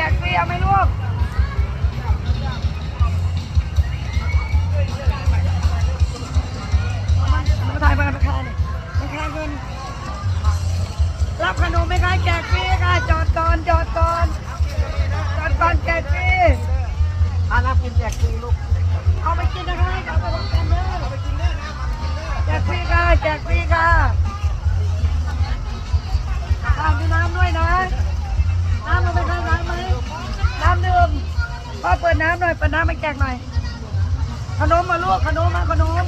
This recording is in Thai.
แจกฟรีเอาไหมลูกมันมาถ่ายมาราคาเนี่ยราคาเงินรับขนมไหมคะแจกฟรีค่ะจอดก่อนจอดก่อนจอดก่อนแจกฟรีอ่านับกินแจกฟรีลูกเอาไปกินนะคะเอาไปกินเด้อเอาไปกินเด้อ น้ำหน่อยเปิดน้ำมาแจกหน่อย ขนมมาลูกขนมมาขนม